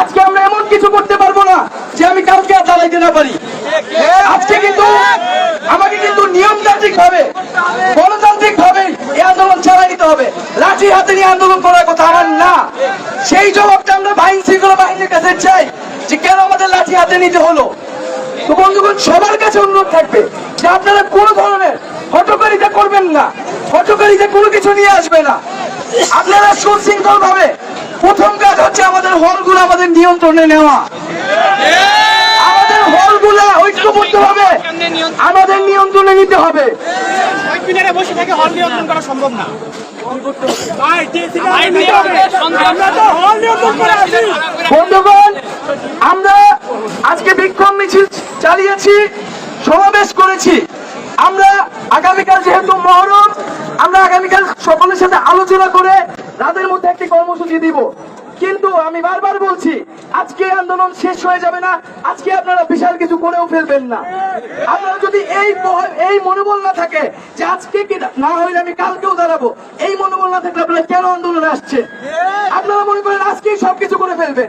আজকে আমরা এমন কিছু করতে পারব না যে আমি কাউকে আর চালাইতে না পারি। আজকে কিন্তু আমাকে কিন্তু নিয়মতান্ত্রিক ভাবে গণতান্ত্রিক ভাবে এই আন্দোলন চালাই নিতে হবে। লাঠি হাতে নিয়ে আন্দোলন করার কথা আমার না। সেই জবাবটা আমরা বাহিনী শৃঙ্খলা বাহিনীর কাছে চাই যে কেন আমাদের লাঠি হাতে নিতে হলো। তো বন্ধুগণ, সবার কাছে অনুরোধ থাকবে যে আপনারা কোন ধরনের হটকারিতা করবেন না। হটকারিতা কোনো কিছু নিয়ে আসবে না। আপনারা সুশৃঙ্খল ভাবে প্রথম কাজ হচ্ছে আমাদের হলগুলো আমাদের নিয়ন্ত্রণে নেওয়া। আমাদের হলগুলা ঐক্যবদ্ধ হবে আমাদের নিয়ন্ত্রণে নিতে হবে। বসে থেকে হল নিয়ন্ত্রণ করা সম্ভব না। ভাই, DSC কে ভাই, নিতে হবে। আমরা তো হল নিয়ন্ত্রণ করে আছি। বন্ধুগণ আমরা আজকে বিক্ষোভ মিছিল চালিয়েছি সমাবেশ করেছি। আমরা আগামীকাল যেহেতু মহরম আমরা আগামীকাল সকলের সাথে আলোচনা করে রাতের মধ্যে একটি কর্মসূচি দিব। কিন্তু আমি বারবার বলছি, আজকে আন্দোলন শেষ হয়ে যাবে না, আজকে আপনারা বিশাল কিছু করেও ফেলবেন না। আপনারা যদি এই এই মনোবল না থাকে যে আজকে কি না হইলে আমি কালকেও দাঁড়াবো, এই মনোবল না থাকলে আপনারা কেন আন্দোলনে আসছে আপনারা মনে করেন আজকেই সবকিছু করে ফেলবেন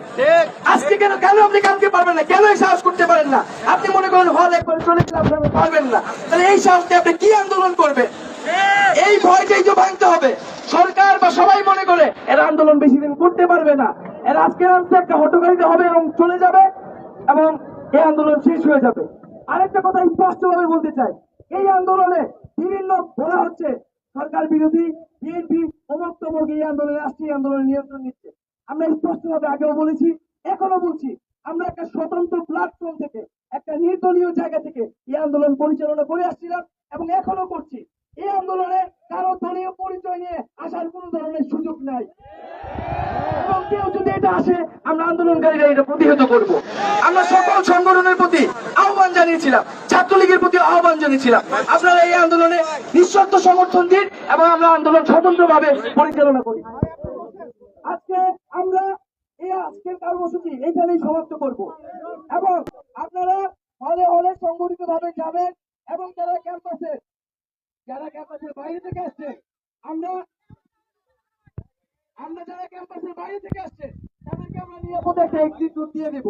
আজকে কেন কেন আপনি কালকে পারবেন না? কেন এই সাহস করতে পারেন না? আপনি মনে করেন হল একবার চলে গেলে আপনারা পারবেন না। তাহলে এই সাহস দিয়ে আপনি কি আন্দোলন করবেন এই ভয়টাই তো ভাঙতে হবে। সরকার বা সবাই মনে করে এরা আন্দোলন বেশি দিন করতে পারবে না। এরা আজকে আনতে একটা হটকারিতে হবে এবং চলে যাবে এবং এই আন্দোলন শেষ হয়ে যাবে। আরেকটা কথা স্পষ্ট ভাবে বলতে চাই। এই আন্দোলনে বিভিন্ন বলা হচ্ছে, সরকার বিরোধী, বিএনপি, অমুক এই আন্দোলনে আসছে, এই আন্দোলনে নিয়ন্ত্রণ নিচ্ছে। আমরা স্পষ্ট ভাবে আগেও বলেছি এখনও বলছি, আমরা একটা স্বতন্ত্র প্ল্যাটফর্ম থেকে, একটা নির্দলীয় জায়গা থেকে এই আন্দোলন পরিচালনা করে আসছিলাম এবং এখনও করছি। এই আন্দোলনে কারও দলীয় পরিচয় নিয়ে আসার কোনো ধরনের সুযোগ নাই। এবং কেউ যদি এটা আসে, আমরা আন্দোলনকারীরা এটা প্রতিহত করব। আমরা সকল সংগঠনের প্রতি আহ্বান জানিয়েছিলাম, ছাত্রলীগের প্রতি আহ্বান জানিয়েছিলাম। আপনারা এই আন্দোলনে নিঃশর্ত সমর্থন দিন এবং আমরা আন্দোলন স্বতন্ত্রভাবে পরিচালনা করি। আজকে আমরা এই আজকের কর্মসূচি এখানেই সমাপ্ত করব। এবং আপনারা হলে হলে সংগঠিত ভাবে যাবেন এবং যারা ক্যাম্পাসে যারা ক্যাম্পাসের বাইরে থেকে আসছে। আমরা আমরা যারা ক্যাম্পাসের বাইরে থেকে আসছে, তাদেরকে আমরা নিরাপদ একটা এক্সিট রুট দিয়ে দিব।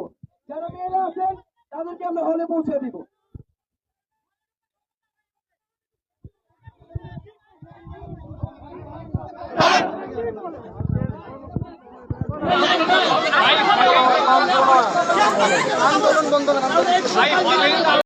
যারা মেয়েরা আছেন, তাদেরকে আমরা হলে পৌঁছে দিব।